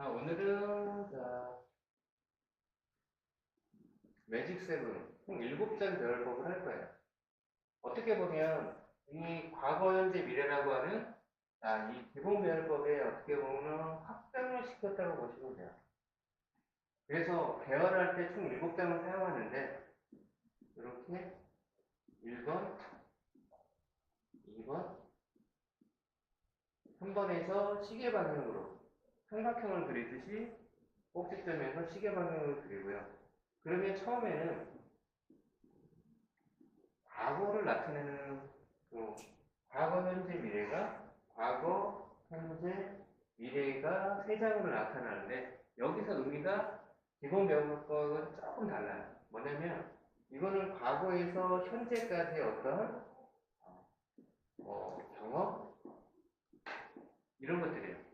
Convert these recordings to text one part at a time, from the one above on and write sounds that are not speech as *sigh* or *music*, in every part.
자, 오늘은 자, 매직 세븐 총 7장 배열법을 할 거예요. 어떻게 보면 이 과거, 현재, 미래라고 하는 자, 이 기본 배열법에 어떻게 보면 확장을 시켰다고 보시면 돼요. 그래서 배열할 때 총 7장을 사용하는데 이렇게 1번, 2번, 3번에서 시계 방향으로 삼각형을 그리듯이 꼭지점에서 시계 방향을 그리고요. 그러면 처음에는 과거를 나타내는 그 과거, 현재, 미래가 과거, 현재, 미래가 세 장으로 나타나는데 여기서 의미가 기본 배우법과는 조금 달라요. 뭐냐면 이거는 과거에서 현재까지의 어떤 어, 경험 이런 것들이에요.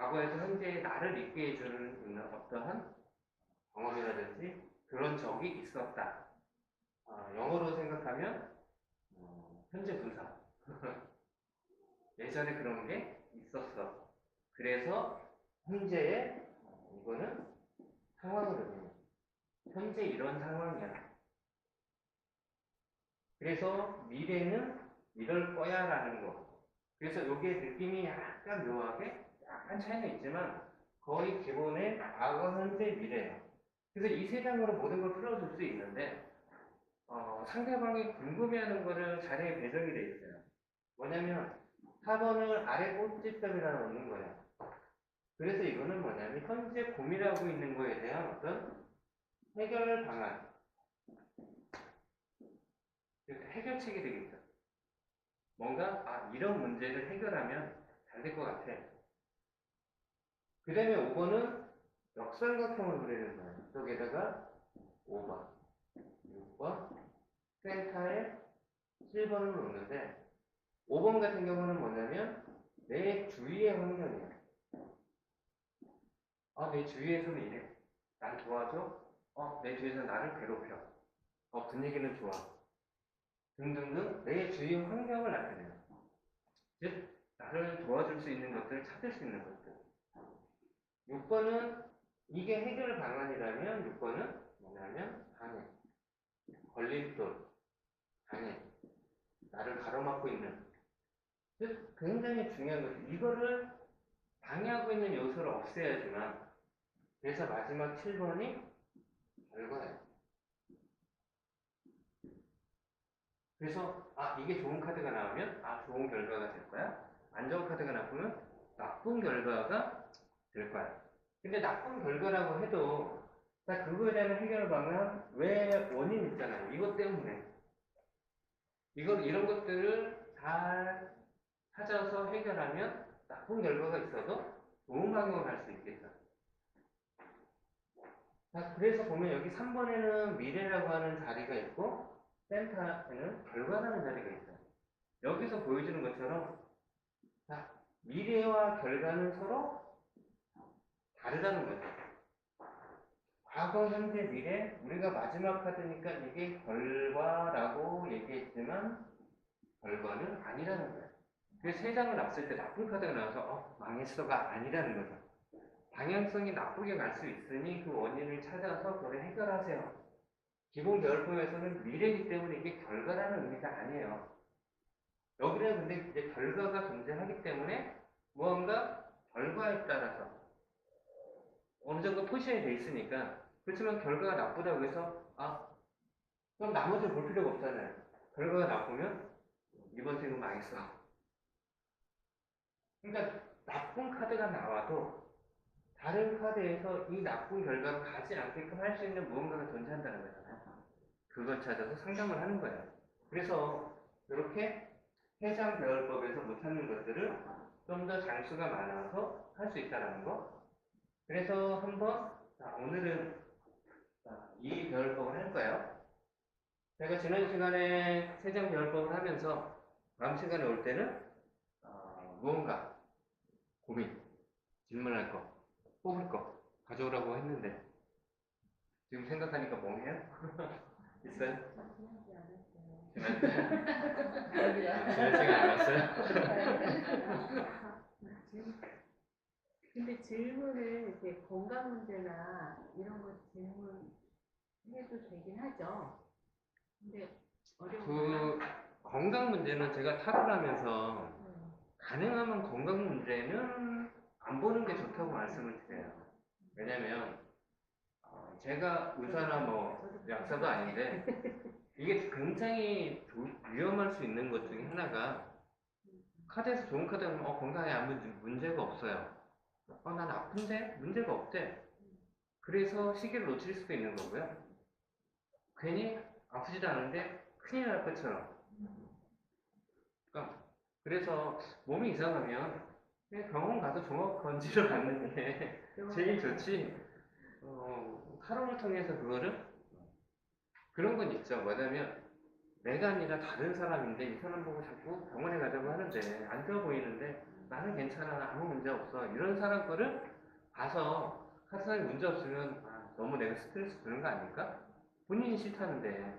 과거에서 현재의 나를 있게 해주는 어떠한 경험이라든지 그런 적이 있었다. 아, 영어로 생각하면 어, 현재 분사. *laughs* 예전에 그런 게 있었어. 그래서 현재의 어, 이거는 상황을 의미해요. 현재 이런 상황이야. 그래서 미래는 이럴 거야 라는 거. 그래서 이게 느낌이 약간 묘하게 약간 차이가 있지만 거의 기본의 과거, 현재, 미래예요. 그래서 이 세 장으로 모든 걸 풀어줄 수 있는데 어, 상대방이 궁금해하는 거를 자리에 배정이 돼 있어요. 뭐냐면 4번을 아래 꼭지점에다 넣는 거예요. 그래서 이거는 뭐냐면 현재 고민하고 있는 거에 대한 어떤 해결 방안 해결책이 되겠죠. 뭔가 아 이런 문제를 해결하면 잘 될 것 같아. 그 다음에 5번은 역삼각형을 그리는 거예요. 여기에다가 5번, 6번, 센터에 7번을 놓는데 5번 같은 경우는 뭐냐면 내 주위의 환경이에요. 아, 내 주위에서는 이래. 날 도와줘? 어, 내 주위에서 나를 괴롭혀. 어, 분위기는 좋아. 등등등 내 주위 환경을 나타내요. 즉, 나를 도와줄 수 있는 것들을 찾을 수 있는 것들. 6번은 이게 해결 방안이라면 6번은 뭐냐면 방해, 걸림돌, 방해, 나를 가로막고 있는 즉 굉장히 중요한 거죠. 이거를 방해하고 있는 요소를 없애야지만 그래서 마지막 7번이 결과예요. 그래서 아 이게 좋은 카드가 나오면 아 좋은 결과가 될 거야. 안 좋은 카드가 나오면 나쁜 결과가 될 거야. 근데 나쁜 결과라고 해도 자 그거에 대한 해결 방안 왜 원인 있잖아요. 이것 때문에 이걸 이런 것들을 잘 찾아서 해결하면 나쁜 결과가 있어도 좋은 방향으로 갈 수 있겠죠. 자, 그래서 보면 여기 3번에는 미래라고 하는 자리가 있고 센터에는 결과라는 자리가 있어요. 여기서 보여주는 것처럼 자, 미래와 결과는 서로 다르다는 거죠. 과거, 현재, 미래 우리가 마지막 카드니까 이게 결과라고 얘기했지만 결과는 아니라는 거예요. 그래서 세 장을 놨을 때 나쁜 카드가 나와서 어, 망했어가 아니라는 거죠. 방향성이 나쁘게 갈 수 있으니 그 원인을 찾아서 그걸 해결하세요. 기본 계열법에서는 미래이기 때문에 이게 결과라는 의미가 아니에요. 여기는 근데 이제 결과가 존재하기 때문에 무언가 결과에 따라서 어느 정도 포지션이 돼 있으니까 그렇지만 결과가 나쁘다고 해서 아 그럼 나머지를 볼 필요가 없잖아요. 결과가 나쁘면 이번 생은 망했어. 그러니까 나쁜 카드가 나와도 다른 카드에서 이 나쁜 결과가 가지 않게끔 할 수 있는 무언가가 존재한다는 거잖아요. 그걸 찾아서 상담을 하는 거예요. 그래서 이렇게 해상 배열법에서 못하는 것들을 좀 더 장수가 많아서 할 수 있다는 거. 그래서 한번 자, 오늘은 자, 이 배열법을 할 거예요. 제가 지난 시간에 세장 배열법을 하면서 다음 시간에 올 때는 어, 무언가 고민, 질문할 거, 뽑을 거 가져오라고 했는데 지금 생각하니까 멍해요? *laughs* 있어요? 지난 지난 시간 안 왔어요? *laughs* 근데 질문을 이렇게 건강 문제나 이런 거 질문 해도 되긴 하죠. 근데 어려운 그 건강 문제는 제가 탁월하면서 음, 가능하면 건강 문제는 안 보는 게 좋다고 말씀을 드려요. 왜냐면 어, 제가 의사나 뭐 약사도 아닌데 이게 굉장히 조- 위험할 수 있는 것 중에 하나가 카드에서 좋은 카드 하면 어, 건강에 아무 문- 문제가 없어요. 어, 난 아픈데 문제가 없대. 그래서 시기를 놓칠 수도 있는 거고요. 괜히 아프지도 않은데 큰일 날 것처럼. 그러니까 그래서 몸이 이상하면 병원 가서 종합 건지를 받는 게 제일 좋지. 어, 사람을 통해서 그거를 그런 건 있죠. 뭐냐면 내가 아니라 다른 사람인데 이 사람 보고 자꾸 병원에 가자고 하는데 안 좋아 보이는데 나는 괜찮아 아무 문제 없어 이런 사람 거를 봐서 한 사람이 문제 없으면 아, 너무 내가 스트레스 주는 거 아닐까? 본인이 싫다는데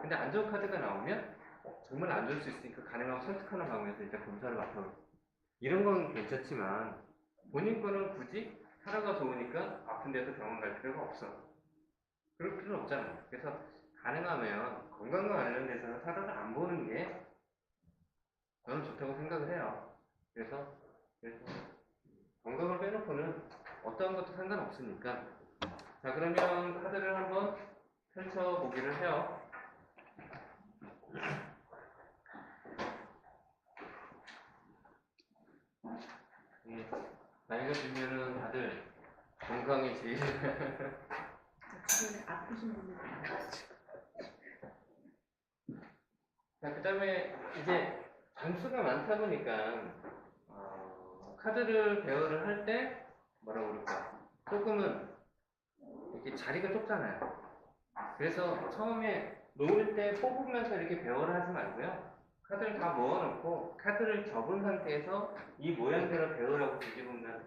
근데 안 좋은 카드가 나오면 어, 정말 안 좋을 수 있으니까 가능하면 설득하는 방법에서 일단 검사를 맡아보고 이런 건 괜찮지만 본인 거는 굳이 하나가 좋으니까 아픈 데서 병원 갈 필요가 없어. 그럴 필요는 없잖아. 그래서 가능하면 건강과 관련돼서는 사람을 안 보는 게 저는 좋다고 생각을 해요. 그래서, 그래서 건강을 빼놓고는 어떠한 것도 상관없으니까. 자, 그러면 카드를 한번 펼쳐보기를 해요. 예, 나이가 들면은 다들 건강이 제일 주변에 아프신 분들. 자, 그 다음에 이제 장수가 많다 보니까, 어, 카드를 배열을 할 때, 뭐라고 그럴까. 조금은, 이렇게 자리가 좁잖아요. 그래서 처음에 놓을 때 뽑으면서 이렇게 배열을 하지 말고요. 카드를 다 모아놓고, 카드를 접은 상태에서 이 모양대로 배열하고 뒤집으면